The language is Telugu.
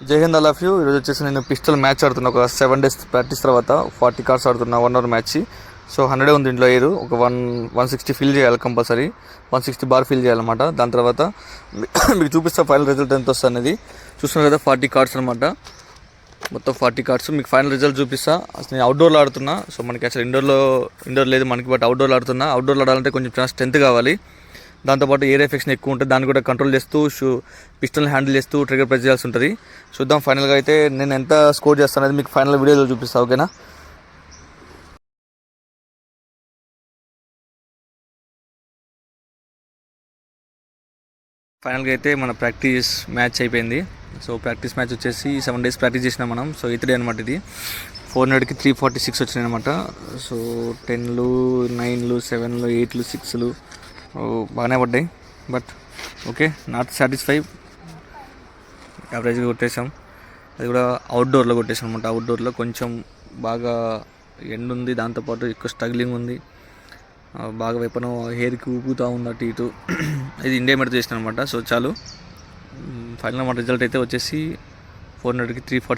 జై హింద్ ఆల్ యూ. ఈరోజు వచ్చేసి నేను పిస్టల్ మ్యాచ్ ఆడుతున్నా. ఒక సెవెన్ డేస్ ప్రాక్టీస్ తర్వాత ఫార్టీ కార్డ్స్ ఆడుతున్నా one hour match so hundred ఉంది ఇంట్లో ఎయిర్ ఒక వన్ వన్ సిక్స్టీ ఫిల్ చేయాలి compulsory one sixty bar fill చేయాలన్నమాట. దాని తర్వాత మీకు చూపిస్తా ఫైనల్ రిజల్ట్ ఎంత వస్తుంది అనేది. చూస్తున్నారు కదా ఫార్టీ కార్డ్స్ అనమాట మొత్తం ఫార్టీ కార్డ్స్ మీకు ఫైనల్ రిజల్ట్ చూపిస్తా. అసలు నేను అవుట్డోర్లో ఆడుతున్నా. సో మనకి అసలు ఇండోర్లో ఇండోర్ లేదు మనకి బట్ అవుట్డోర్లో ఆడుతున్నా. అవుట్డోర్లో ఆడాలంటే కొంచెం స్ట్రెంత్ కావాలి. దాంతోపాటు ఎయిర్ ఎఫెక్షన్ ఎక్కువ ఉంటుంది దాన్ని కూడా కంట్రోల్ చేస్తూ షూ పిస్టల్ హ్యాండిల్ చేస్తూ ట్రిగర్ ప్రెస్ చేయాల్సి ఉంటుంది. చూద్దాం ఫైనల్గా అయితే నేను ఎంత స్కోర్ చేస్తాను అనేది మీకు ఫైనల్ వీడియోలో చూపిస్తాను ఓకేనా ఫైనల్గా అయితే మన ప్రాక్టీస్ మ్యాచ్ అయిపోయింది. సో ప్రాక్టీస్ మ్యాచ్ వచ్చేసి సెవెన్ డేస్ ప్రాక్టీస్ చేసినాం మనం. సో ఎయిత్ డే అనమాట ఇది ఫోర్ హండ్రెడ్కి త్రీ ఫార్టీ సిక్స్ వచ్చినాయి అనమాట సో టెన్లు నైన్లు సెవెన్లు ఎయిట్లు సిక్స్లు బాగానే పడ్డాయి. But okay not satisfy. యావరేజ్గా కొట్టేసాం అది కూడా అవుట్డోర్లో కొట్టేసాం అనమాట అవుట్డోర్లో కొంచెం బాగా ఎండ్ ఉంది. దాంతోపాటు ఎక్కువ స్ట్రగ్లింగ్ ఉంది. బాగా వెపన్ హెయిర్కి ఊపుతూ ఉంది అటు ఇటు. ఇది ఇండియా మీద చేసిన అనమాట సో చాలు. ఫైనల్ మన రిజల్ట్ అయితే వచ్చేసి ఫోర్ హండ్రెడ్కి త్రీ ఫార్టీ